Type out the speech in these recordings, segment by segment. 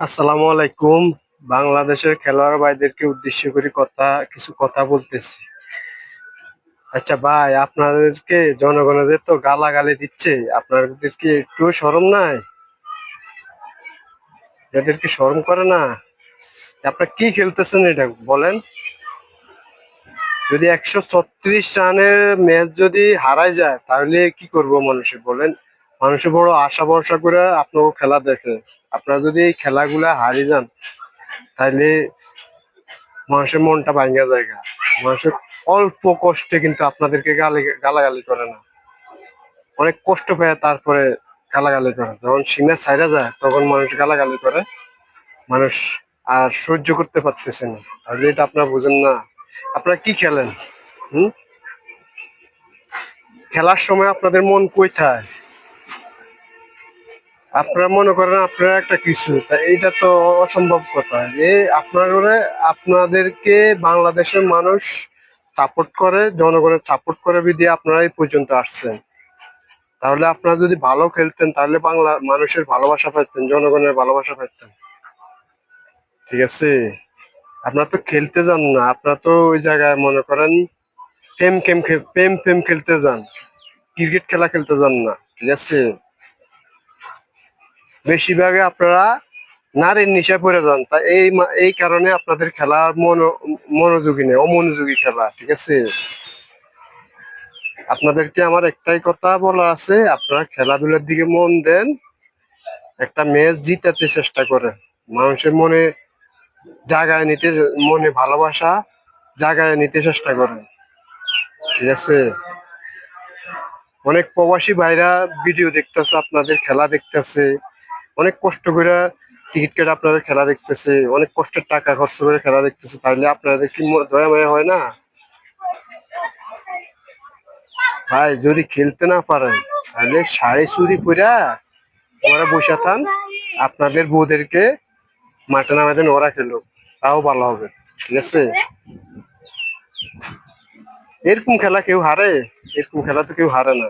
আসসালামু আলাইকুম। বাংলাদেশের খেলোয়াড় ভাইদেরকে উদ্দেশ্য করে কথা, কিছু কথা বলতেছি। আচ্ছা ভাই, আপনাদেরকে জনগণদের তো গালাগালি দিচ্ছে, আপনাদেরকে একটু শরম নাই? এদেরকে শরম করে না? আপনারা কি খেলতেছেন এটা বলেন? যদি একশো ছত্রিশ রানের ম্যাচ যদি হারাই যায়, তাহলে কি করব মানুষে বলেন? মানুষের বড় আশা ভরসা করে আপনাকে খেলা দেখে। আপনারা যদি এই খেলাগুলা হারিয়ে যান, তাহলে মানুষের মনটা ভাঙ্গা জায়গা। মানুষের অল্প কষ্টে কিন্তু আপনাদেরকে গালি, গালাগালি করে না। অনেক কষ্ট পেয়ে তারপরে গালাগালি করে। যখন সিনে ছাইরা যায়, তখন মানুষ গালাগালি করে। মানুষ আর সহ্য করতে পারতেছে না। তাহলে এটা আপনারা বুঝেন না। আপনারা কি খেলেন? হুম? খেলার সময় আপনাদের মন কই কোথায় আপনারা মনে করেন আপনারা একটা কিছু, তা এইটা তো অসম্ভব কথা। যে আপনারা আপনাদেরকে বাংলাদেশের মানুষ সাপোর্ট করে, জনগণের সাপোর্ট করে বিধি আপনারা এই পর্যন্ত আসছেন। তাহলে আপনারা যদি ভালো খেলতেন, তাহলে বাংলা মানুষের ভালোবাসা পাইতেন, জনগণের ভালোবাসা পাইতেন। ঠিক আছে? আপনারা তো খেলতে যান না, আপনারা তো ওই জায়গায় মনে করেন প্রেম কেম প্রেম প্রেম খেলতে যান। ক্রিকেট খেলা খেলতে যান না, ঠিক আছে? বেশিরভাগে আপনারা নারীর নিশায় পড়ে যান। তা এই এই কারণে আপনাদের খেলার মন, মনোযোগী নেই, অমনোযোগী খেলা, ঠিক আছে? আপনাদেরকে আমার একটাই কথা বলার আছে, আপনারা খেলাধুলার দিকে মন দেন, একটা ম্যাচ জিতাতে চেষ্টা করেন। মানুষের মনে জাগায় নিতে, মনে ভালোবাসা জাগায় নিতে চেষ্টা করেন, ঠিক আছে? অনেক প্রবাসী ভাইরা ভিডিও দেখতেছে, আপনাদের খেলা দেখতেছে অনেক কষ্ট করে টিকিট কেটে আপনাদের খেলা দেখতেছে, অনেক কষ্টের টাকা খরচ করে খেলা দেখতেছে তাহলে আপনাদের কি দয়া মায়া হয় না? ভাই, যদি খেলতে না পারেন তাহলে শাড়ি চুরি পরা ওরা বসে থান, আপনাদের বউদেরকে মাঠে নামাই দেন, ওরা খেলো তাও ভালো হবে, ঠিক আছে? এরকম খেলা কেউ হারে? এরকম খেলা তো কেউ হারে না।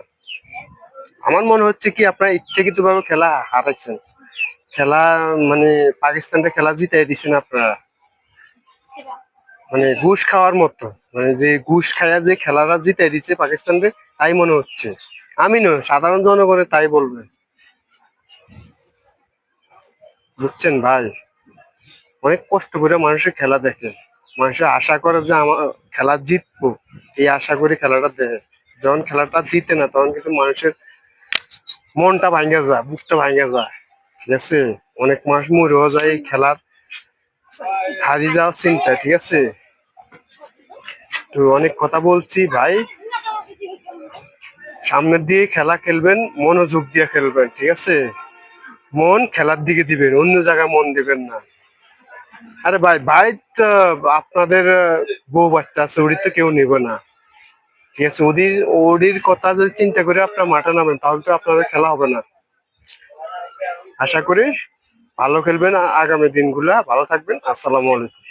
আমার মনে হচ্ছে কি, আপনারা ইচ্ছাকৃত ভাবে খেলা হারাইছেন। খেলা মানে পাকিস্তানটা খেলা জিতাই দিচ্ছেন আপনারা? মানে ঘুষ খাওয়ার মতো মানে যে ঘুষ খায়া যে খেলাটা জিতাই দিচ্ছে পাকিস্তানকে তাই মনে হচ্ছে। আমি নয় সাধারণ জনগণের তাই বলবে। বুঝছেন ভাই? অনেক কষ্ট করে মানুষের খেলা দেখে। মানুষের আশা করে যে আমার খেলা জিতবো। এই আশা করে খেলাটা দেখে। যখন খেলাটা জিতে না, তখন কিন্তু মানুষের মনটা ভাঙ্গা যায়, বুকটা ভাঙ্গা যায়। ঠিক আছে? অনেক মাস মরেও যায় এই খেলার। হারিয়ে যাওয়ার চিন্তা, ঠিক আছে? তো অনেক কথা বলছি ভাই। সামনের দিকে খেলা খেলবেন, মনোযোগ দিয়ে খেলবেন, ঠিক আছে? মন খেলার দিকে দিবেন, অন্য জায়গায় মন দিবেন না। আরে ভাই ভাই আপনাদের বউ বাচ্চা আছে ওদের তো কেউ নেবে না। ঠিক আছে? ওদের ওদের কথা যদি চিন্তা করে আপনার মাঠে নামেন, তাহলে তো আপনাদের খেলা হবে না। আশা করি ভালো খেলবেন আগামী দিনগুলা ভালো থাকবেন। আসসালামু আলাইকুম।